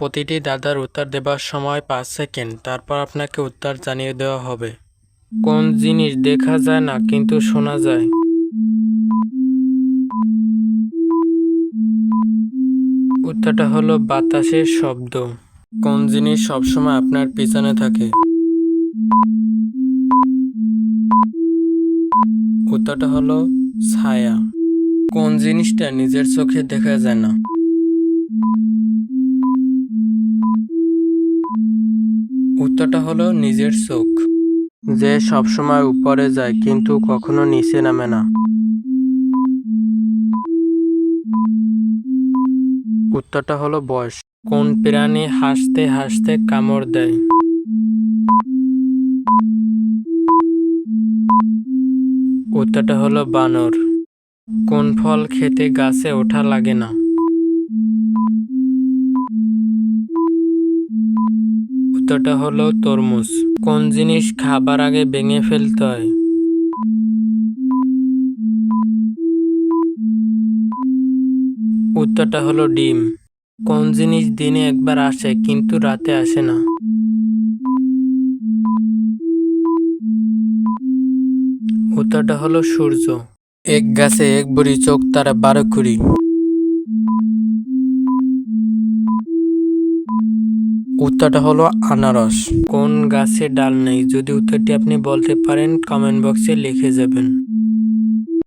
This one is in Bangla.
প্রতিটি দাদার উত্তর দেবার সময় পাঁচ সেকেন্ড। তারপর আপনাকে উত্তর জানিয়ে দেওয়া হবে। কোন জিনিস দেখা যায় না, কিন্তু শোনা যায়। উত্তরটা হলো বাতাসের শব্দ। কোন জিনিস সবসময় আপনার পিছনে থাকে? উত্তরটা হলো ছায়া। কোন জিনিসটা নিজের চোখে দেখা যায় না? উত্তরটা হলো নিজের চোখ। যে সবসময় উপরে যায়, কিন্তু কখনো নিচে নামে না। উত্তরটা হলো বয়স। কোন প্রাণী হাসতে হাসতে কামড় দেয়? উত্তরটা হলো বানর। কোন ফল খেতে গাছে ওঠা লাগে না? উত্তরটা হলো তরমুজ। কোন জিনিস খাবার আগে ভেঙে ফেলতে হয়? উত্তরটা হলো ডিম। কোন জিনিস দিনে একবার আসে, কিন্তু রাতে আসে না। উত্তরটা হলো সূর্য। এক গাছে এক বুড়ি চোখ, তারা বারো কুড়ি উত্তরটা হলো আনারস। কোন গাছে ডাল নেই? যদি উত্তরটি আপনি বলতে পারেন কমেন্ট বক্সে লিখে যাবেন।